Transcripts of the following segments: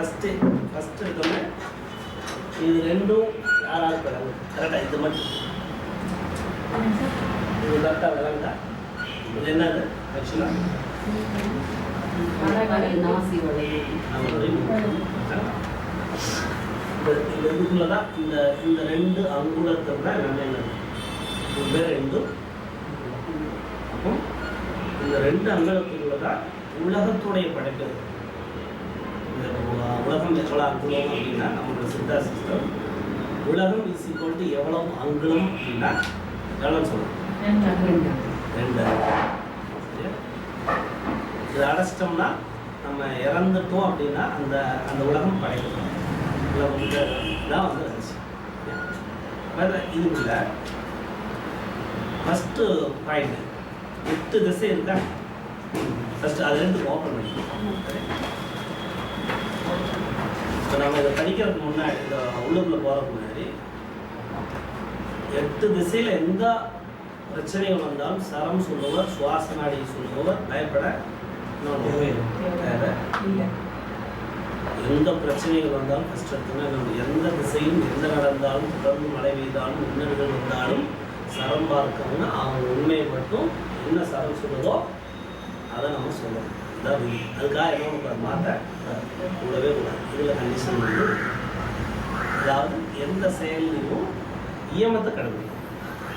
First first எடுத்தோன்னே இது ரெண்டும் யாராவது பெறாங்க கரெக்டாக இது மட்டும். இது கரெக்டாக விளங்குதா இது என்னது? ஆக்சுவலாக இந்த இந்த இதுக்குள்ள தான் இந்த இந்த ரெண்டு அங்குலத்தை விட நம்ம என்ன இது பேர் ரெண்டு அப்போ இந்த ரெண்டு அங்குலத்துக்குள்ள தான் உலகத்துடைய படைப்பு. இந்த உலகம் எவ்வளோ அங்குலம் அப்படின்னா நம்மளோட சித்தா சிஸ்டம் உலகம் இஸ் ஈக்குவல் டு எவ்வளோ அங்குலம் அப்படின்னா எவ்வளோ சொல்லணும் ரெண்டு இது அடைச்சிட்டோம்னா நம்ம இறந்துட்டோம் அப்படின்னா அந்த அந்த உலகம் படைக்கணும் உலகம் தான் வந்து ரகசியம் சரியா? ஃபஸ்ட்டு பாயிண்ட் எட்டு திசை இருக்கா ஃபஸ்ட்டு அது ரெண்டு ஓப்பன் பண்ணிக்கணும் இப்போ நம்ம இதை படிக்கிறதுக்கு முன்னாடி இந்த உள்ளுக்குள்ள போகிறதுக்கு முன்னாடி எட்டு திசையில் எந்த பிரச்சனைகள் வந்தாலும் சரம் சொல்லுவர் சுவாச நாடி சொல்லுவர் பயப்பட எந்த பிரச்சனைகள் வந்தாலும் எடுத்தோன்னா நம்ம எந்த திசையும் எந்த நடந்தாலும் தொடர்ந்து மழை பெய்தாலும் மின்னல்கள் வந்தாலும் சரம் பார்க்கணும்னா அவங்க உண்மையை மட்டும் என்ன சரம் சொல்லுதோ அதை நம்ம சொல்லணும். இதான் விதி. அதுக்காக என்ன பண்ணக்கூடாது மாற்ற கூடவே கூடாது. இதில் கண்டிஷன் வந்து அதாவது எந்த செயல்லையும் இயமத்தை கடைபிடிக்கணும்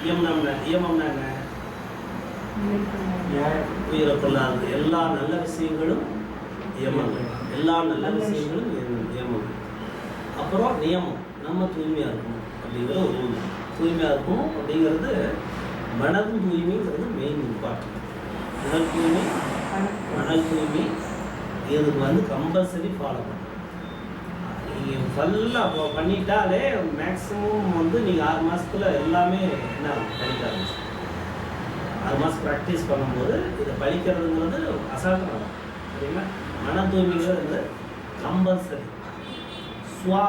இயமம்னா இயமம்னா என்ன? உயிரை கொள்ளாது எல்லா நல்ல விஷயங்களும் நியமங்கள் எல்லா நல்ல விஷயங்களும் நியமங்கள் அப்புறம் நியமம். நம்ம தூய்மையாக இருக்கணும் அப்படிங்கிற ஒரு தூய்மையாக இருக்கணும் அப்படிங்கிறது மனதும் தூய்மைங்கிறது மெயின் இம்பார்ட்டன்ட் உடல் தூய்மை மன தூய்மை இதுக்கு வந்து கம்பல்சரி ஃபாலோ பண்ணணும் நீங்கள் ஃபுல்லாக பண்ணிட்டாலே மேக்ஸிமம் வந்து நீங்கள் ஆறு மாதத்தில் எல்லாமே என்ன படிக்க ஆரம்பிச்சு ஆறு மாதம் ப்ராக்டிஸ் பண்ணும்போது இதை படிக்கிறதுங்கிறது அசால்ட்டாக சரிங்களா? மன தூய்மைங்கிறது கம்பல்சரி சுவா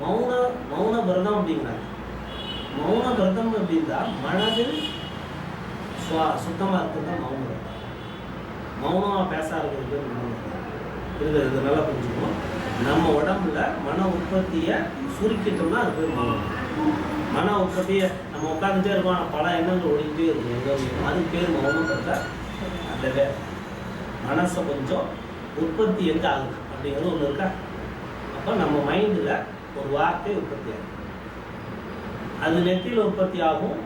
மௌன மௌன விரதம் அப்படிங்கிறாங்க. மௌன விரதம் அப்படின்னா மனதில் சுவா சுத்தமாக இருக்கிறது தான் மௌன விரதம். மௌனமாக பேச இருக்கிறது பேர் மௌன விரதம் இது நல்லா புரிஞ்சுக்கணும். நம்ம உடம்புல மன உற்பத்தியை சுருக்கிட்டோம்னா அது பேர் மௌனம். மன உற்பத்தியை நம்ம உட்காந்துட்டே இருக்கோம் ஆனால் பல எண்ணங்கள் ஒழிஞ்சே இருக்கும். எங்கே ஓடிக்கும். அதுக்கு பேர் மௌனம் பார்த்தா அந்த வே மனசை கொஞ்சம் உற்பத்தி எங்கே ஆகுது அப்படிங்கிறது ஒன்று இருக்கா? அப்போ நம்ம மைண்டில் ஒரு வார்த்தை உற்பத்தி ஆகும் அது நெத்தியில் உற்பத்தி ஆகும்.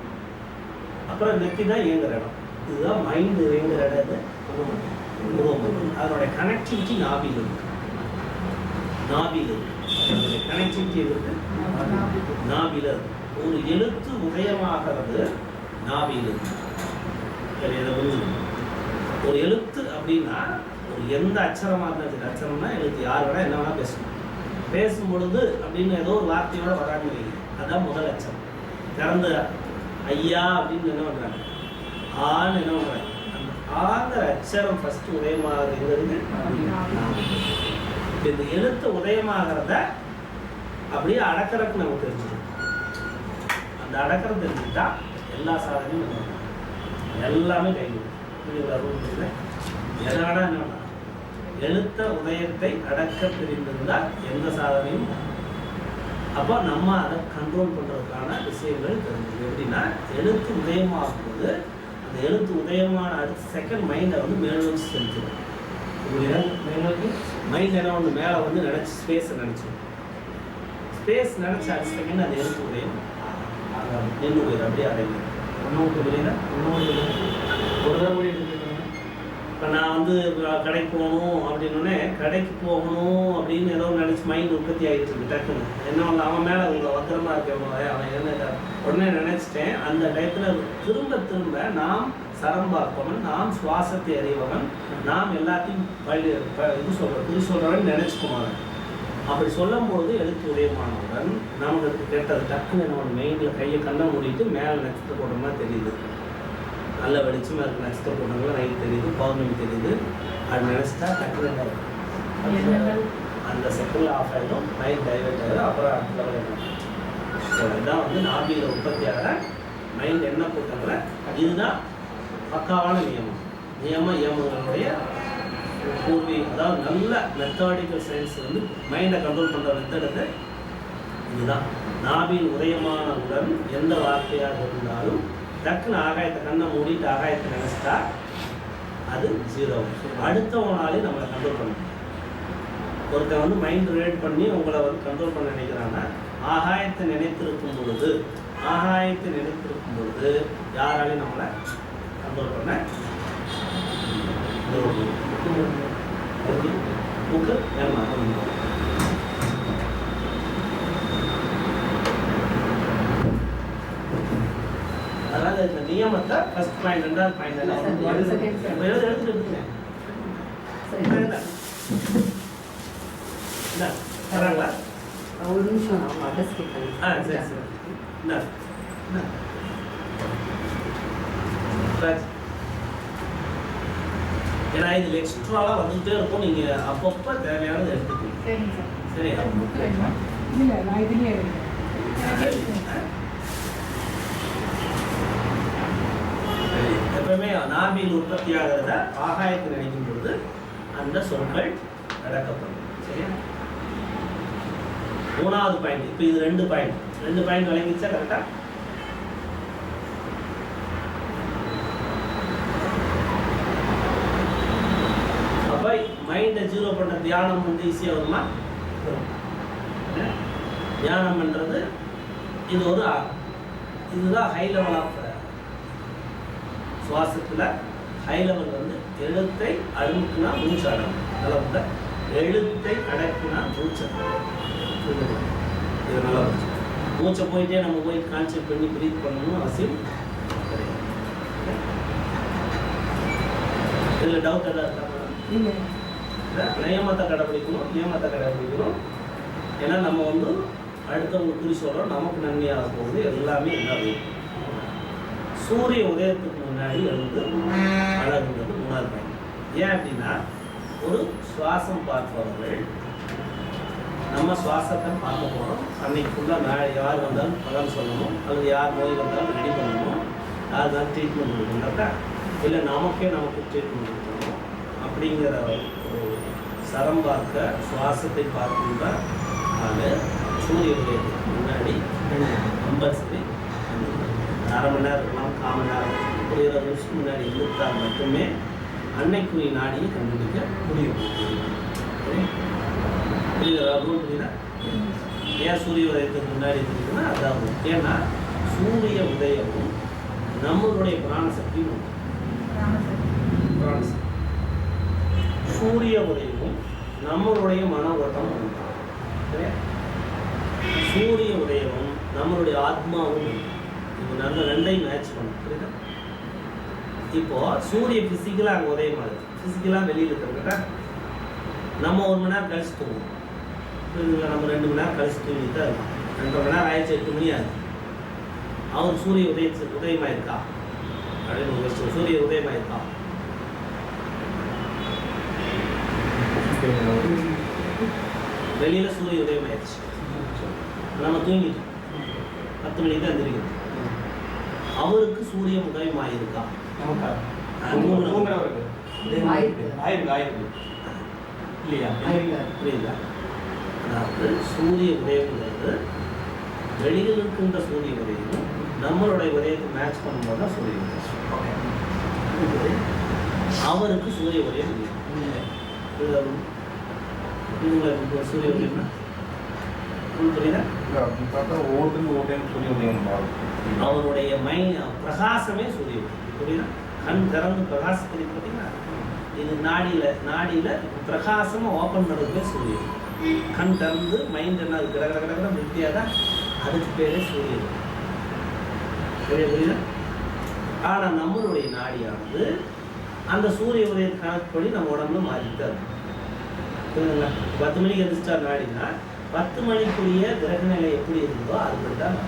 அப்புறம் நெத்தி தான் இயங்குற இடம். இதுதான் மைண்டு இயங்குற இடம். இது அதனுடைய கனெக்டிவிட்டி நாபில் இருக்கு. நாபில் இருக்கு. அதனுடைய கனெக்டிவிட்டி இருக்கு? நாபில் ஒரு எழுத்து உதயமாகிறது நாபில் இருக்கு. ஒரு எழுத்து அப்படின்னா ஒரு எந்த அச்சரமாக இருந்தாலும் அச்சரம்னா எழுத்து. யார் வேணா என்ன வேணா பேசணும் பேசும் பொழுது அப்படின்னு ஏதோ ஒரு வார்த்தையோட வராங்க வைங்க. அதான் முதல் அச்சரம். திறந்து ஐயா அப்படின்னு என்ன பண்ணுறாங்க ஆன்னு என்ன பண்ணுறாங்க அந்த அச்சரம் ஃபர்ஸ்ட் உதயமாகிறது இப்ப இந்த எழுத்து உதயமாகிறத அப்படியே அடக்கிறதுக்கு நமக்கு தெரிஞ்சிடும் அந்த அடக்கிறது தெரிஞ்சுட்டா எல்லா சாதனையும் நம்ம எல்லாமே கைவிடும் புரியுதா ரூல் என்ன எழுத்த உதயத்தை அடக்க தெரிந்திருந்தால் எந்த சாதனையும் அப்போ நம்ம அதை கண்ட்ரோல் பண்ணுறதுக்கான விஷயங்கள் தெரிஞ்சது எப்படின்னா எழுத்து உதயமாகும்போது அந்த எழுத்து உதயமான அடுத்த செகண்ட் மைண்டை வந்து மேல் நோக்கி செலுத்திடும் மைண்ட் என்ன ஒன்று மேலே வந்து நினச்சி ஸ்பேஸை நினச்சிடும். ஸ்பேஸ் நினச்ச அடுத்த செகண்ட் அது எழுத்து உதயம் நின்று போயிடும் அப்படியே அடையும் ஒன்றும் புரியல ஒரு தடவை இப்போ நான் வந்து கடைக்கு போகணும் அப்படின்னோடனே கடைக்கு போகணும் அப்படின்னு ஏதோ நினச்சி மைண்ட் உற்பத்தி ஆகிட்டு இருக்கு டக்குன்னு. என்ன பண்ணல, அவன் மேலே அவங்க பத்திரமா இருக்கவங்க அவன் என்ன உடனே நினச்சிட்டேன். அந்த டயத்தில் திரும்ப திரும்ப நாம் சரம் பார்ப்பவன் நாம் சுவாசத்தை அறிவவன் நாம் எல்லாத்தையும் பழி இது சொல்கிற இது சொல்கிறவன் நினச்சிக்குவாங்க அப்படி சொல்லும்போது எழுத்து உதயமானவுடன் நமக்கு கேட்டது டக்குன்னு நம்ம மெயினில் கையை கண்ணை மூடிட்டு மேலே நட்சத்திரம் போடுறோம்னா தெரியுது. நல்ல வெளிச்சமாக இருக்கு நட்சத்திர கூட்டங்கள்லாம் நைட் தெரியுது பௌர்ணமி தெரியுது. அது நினச்சிட்டா ஆகும்? அந்த செகண்டில் ஆஃப் ஆகிடும் நைட் டைவர்ட் ஆகிடும் அப்புறம் அடுத்த என்ன ஸோ இதுதான் வந்து நாபியில் உற்பத்தி ஆகிற மைண்ட் என்ன கூட்டங்களை? இதுதான் பக்காவான நியமம். நியம இயமங்களுடைய பூர்வி அதாவது நல்ல மெத்தடாடிக்கல் சயின்ஸ் வந்து மைண்டை கண்ட்ரோல் பண்ணுற மெத்தடு இதுதான். நாபின் உதயமானவுடன் எந்த வார்த்தையாக இருந்தாலும் டக்குன்னு ஆகாயத்தை கண்ணை மூடிட்டு ஆகாயத்தை நினைச்சிட்டா அது ஜீரோ அடுத்தவனாலே நம்மளை கண்ட்ரோல் பண்ண முடியும். ஒருத்தன் வந்து மைண்ட் ரிலேட் பண்ணி உங்களை வந்து கண்ட்ரோல் பண்ண நினைக்கிறாங்கன்னா ஆகாயத்தை நினைத்திருக்கும் பொழுது ஆகாயத்தை நினைத்திருக்கும் பொழுது யாராலையும் நம்மளை கண்ட்ரோல் பண்ண முக்கு ஓகே புக்கு ஏமா அதனால இந்த நியமத்தை ஃபர்ஸ்ட் பாயிண்ட் ரெண்டாவது பாயிண்ட் எழுது. second, sir. இப்ப எழுது எடுத்துட்டு இருக்கேன் வராங்களா ஒரு நிமிஷம் அட்ரஸ் கேட்கணும் ஆ சரி சரி. என்ன. ஏன்னா இதில் எக்ஸ்ட்ராலாம் வந்துகிட்டே இருக்கும். நீங்கள் அப்பப்போ தேவையானதை எடுத்துக்கணும் சார் இல்லை நான் இதுலேயே எழுதுறேன் எப்பவுமே நாபில் உற்பத்தி ஆகிறத ஆகாயத்தில் நினைக்கும் பொழுது அந்த சொற்கள் நடக்கப்படும். சரியா? மூணாவது பாயிண்ட் இப்போ இது ரெண்டு பாயிண்ட் ரெண்டு பாயிண்ட் விளங்கிச்சா கரெக்டா அப்போ மைண்டை ஜீரோ பண்ண தியானம் வந்து ஈஸியாக வருமா? தியானம் பண்ணுறது இது ஒரு ஆ- இதுதான் ஹை லெவல் ஆஃப் சுவாசத்தில் ஹை லெவல் வந்து எழுத்தை அழுக்குனா மூச்சு அடங்கும் அளவுல எழுத்தை அடக்குனா மூச்சு? இது நல்லா மூச்சை போயிட்டே நம்ம போய் கான்சென்ட் பண்ணி ப்ரீத் பண்ணணும் அவசியம் கிடையாது. இதில் டவுட் எதாவது இருக்கா நியமத்தை கடைபிடிக்கணும். நியமத்தை கடைபிடிக்கணும். ஏன்னா நம்ம வந்து அடுத்தவங்க குறி சொல்கிறோம் நமக்கு நன்மையாக போகுது. எல்லாமே என்ன சூரிய உதயத்துக்கு முன்னாடி வந்து அழகுன்றது மூணாவது ஏன் அப்படின்னா ஒரு சுவாசம் பார்ப்பவர்கள் நம்ம சுவாசத்தை பார்க்க போகிறோம் அன்னைக்கு ஃபுல்லாக நான் யார் வந்தாலும் பலன் சொல்லணும் அல்லது யார் நோய் வந்தாலும் ரெடி பண்ணணும். யார் தான் ட்ரீட்மெண்ட் கொடுக்கணும்னாக்கா இல்லை நமக்கே நமக்கு ட்ரீட்மெண்ட் கொடுக்கணும் அப்படிங்கிற ஒரு சரம் பார்க்க சுவாசத்தை பார்க்கின்ற ஆள் சூரிய உதயத்துக்கு முன்னாடி கம்பல்சரி அரை மணி நேரம் இருக்கலாம் கால் மணி நேரம் ஒரு இருபது முன்னாடி இருந்தால் மட்டுமே அன்னைக்குரிய நாடியை கண்டுபிடிக்க முடியும் சரி? புரியுதா ரூல் புரியுதா ஏன் சூரிய உதயத்துக்கு முன்னாடி இருக்குன்னா அதாவது ஏன்னா சூரிய உதயமும் நம்மளுடைய பிராணசக்தியும் உண்டு. பிராணசக்தி சூரிய உதயமும் நம்மளுடைய மன ஓட்டம் உண்டு. சூரிய உதயமும் நம்மளுடைய ஆத்மாவும் உண்டு. நல்ல ரெண்டையும் மேட்ச் பண்ணும் புரியுதா இப்போ சூரிய ஃபிசிக்கலாக அங்கே உதயமாகுது ஃபிசிக்கலாக வெளியில் இருக்கிறவங்க நம்ம ஒரு மணி நேரம் கழிச்சு தூங்குவோம். புரியுதுங்களா? நம்ம ரெண்டு மணி நேரம் கழிச்சு தூங்கிட்டு தான் இருக்கும் ரெண்டு மணி நேரம் ஆயிடுச்சு எட்டு மணி ஆகுது. அவர் சூரிய உதய உதயமாயிருக்கா? அப்படின்னு ஒரு question. சூரிய உதயமாயிருக்கா? வெளியில் சூரிய உதயமாயிருச்சு. நம்ம தூங்கிட்டோம். பத்து மணிக்கு தான் தெரியும் அவருக்கு சூரிய உதயமாயிருக்கா? அதாவது சூரிய உதயம்ங்கிறது வெளியில் இருக்கின்ற சூரிய உதயமும் நம்மளுடைய உதயத்தை மேட்ச் பண்ணும்போது தான் சூரிய உதயம்? அவருக்கு சூரிய உதயம் இல்லை? இவங்களுக்கு சூரிய உதயம்னா புரியுதா அவருடைய மை பிரகாசமே சூரிய உதயம் புரியுதா கண் திறந்து பிரகாசத்தை பார்த்தீங்கன்னா இது நாடியில நாடியில பிரகாசமா ஓப்பன் பண்ணுறதுமே சூரிய உதயம். கண் திறந்து மைண்ட் என்ன அது கட கட கட கட வித்தியாதா அதுக்கு பேரே சூரிய உதயம். புரியுதா ஆனால் நம்மளுடைய நாடியானது அந்த சூரிய உதய கணக்கு நம்ம உடம்புல மாறிட்டு இருக்கும். பத்து மணிக்கு எந்திரிச்சா நாடினா பத்து மணிக்குரிய கிரக நிலை எப்படி இருந்ததோ அதுபடி தான்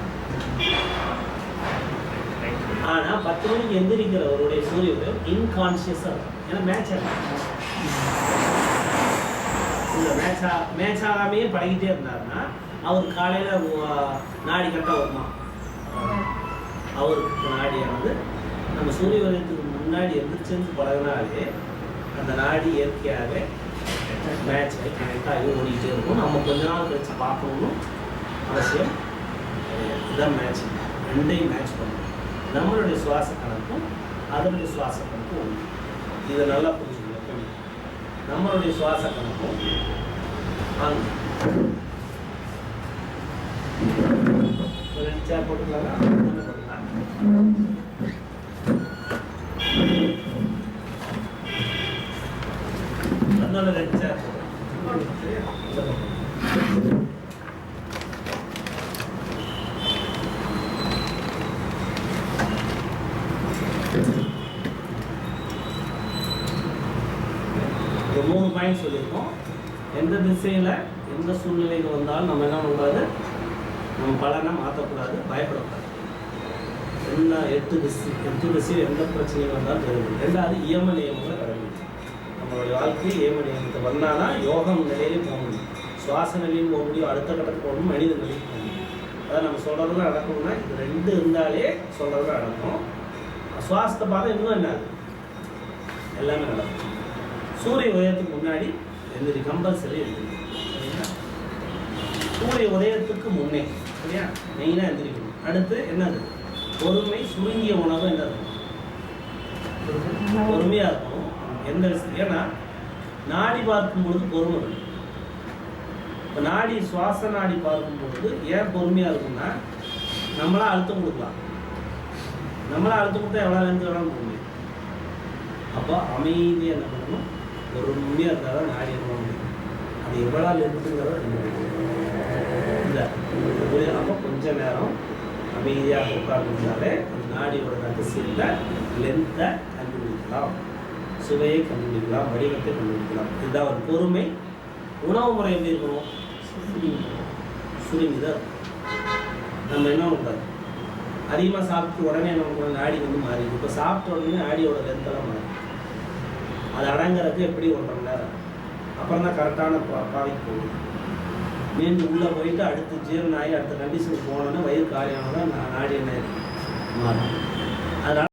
ஆனா பத்து மணிக்கு எந்திரிக்கிறவருடைய சூரிய உதயம் இன்கான்சியஸாக இருக்கும். ஏன்னா மேட்ச் இந்த மேட்சா மேட்ச் ஆகாமையே பழகிட்டே இருந்தாருன்னா அவர் காலையில நாடி கரெக்டாக வருமா? அவருக்கு நாடியானது நம்ம சூரிய உதயத்துக்கு முன்னாடி எந்திரிச்சிருந்து பழகினாலே அந்த நாடி இயற்கையாகவே மேட்ச் ஆகி கனெக்ட் ஆகி ஓடிக்கிட்டே இருக்கும் நம்ம கொஞ்ச நாள் கழிச்சு பார்க்கணும் அவசியம் இதான் இதுதான் மேட்ச் ரெண்டையும் மேட்ச் பண்ணணும் நம்மளுடைய சுவாச கணக்கும் அதனுடைய சுவாச கணக்கும் ஒன்று இதை நல்லா புரிஞ்சுக்கணும் நம்மளுடைய சுவாச கணக்கும் ஆன் ஒரு ரெண்டு சேர் போட்டுக்கலாங்களா அதனால ரெண்டு சேர். மூணு பாயிண்ட் சொல்லியிருக்கோம். எந்த திசையில் எந்த சூழ்நிலைக்கு வந்தாலும் நம்ம என்ன பண்ணக்கூடாது? நம்ம பலனை மாற்றக்கூடாது பயப்படக்கூடாது. என்ன எட்டு திசை எட்டு திசையில் எந்த பிரச்சனையும் வந்தாலும் தெரியும் ரெண்டாவது இயம நியமங்களை கடைபிடிச்சு நம்மளுடைய வாழ்க்கையை ஏமணி நியமத்தை வந்தானா யோகம் நிலையிலே போக முடியும். சுவாச நிலையும் போக முடியும். அடுத்த கட்டத்துக்கு போகணும் மனித நிலையும் போக முடியும். அதான் நம்ம சொல்கிறதுல நடக்கணும்னா இது ரெண்டு இருந்தாலே சொல்கிறதுல நடக்கும். சுவாசத்தை பார்த்தா இன்னும் என்ன? எல்லாமே நடக்கும். சூரிய உதயத்துக்கு முன்னாடி எந்திரி கம்பல்சரி எந்திரி. சரிங்களா? சூரிய உதயத்துக்கு முன்னே சரியா? மெயினாக எந்திரிக்கணும். அடுத்து என்னது? பொறுமை சுருங்கிய உணவு என்னது? பொறுமையாக இருக்கும் எந்த விஷயம் ஏன்னா நாடி பார்க்கும் பொழுது பொறுமை இப்போ நாடி சுவாச நாடி பார்க்கும் பொழுது ஏன் பொறுமையாக இருக்கும்னா நம்மளா அழுத்தம் கொடுக்கலாம். நம்மளா அழுத்தம் கொடுத்தா எவ்வளோ நேரத்துக்கு வேணாலும் போக முடியும். அப்போ அமைதியாக என்ன பண்ணணும்? பொறுமையாக இருந்தால் தான் நாடி என்ன முடியும். அது எவ்வளோ இருக்குங்கிறத இல்லை ஒரு அப்போ கொஞ்ச நேரம் அமைதியாக உட்கார்ந்துருந்தாலே அந்த நாடியோட ரகசியத்தை லென்த்தை கண்டுபிடிக்கலாம். சுவையை கண்டுபிடிக்கலாம் வடிவத்தை கண்டுபிடிக்கலாம். இதுதான் ஒரு பொறுமை. உணவு முறை எப்படி இருக்கணும் சுருங்கிதான் நம்ம என்ன பண்ணக்கூடாது அதிகமாக சாப்பிட்டு உடனே என்ன பண்ணணும் நாடி வந்து மாறி இப்போ சாப்பிட்ட உடனே ஆடியோட லென்த்தெல்லாம் மாறி அது அடங்குறதுக்கு எப்படி ஒன்றரை மணி நேரம் அப்புறம் தான் கரெக்டான பாதைக்கு போகும். மீண்டும் உள்ளே போயிட்டு அடுத்து ஜீரணம் ஆகி அடுத்த கண்டிஷனுக்கு போனோன்னா வயிறு காலியானதான் நாடி என்ன மாறும். அதனால்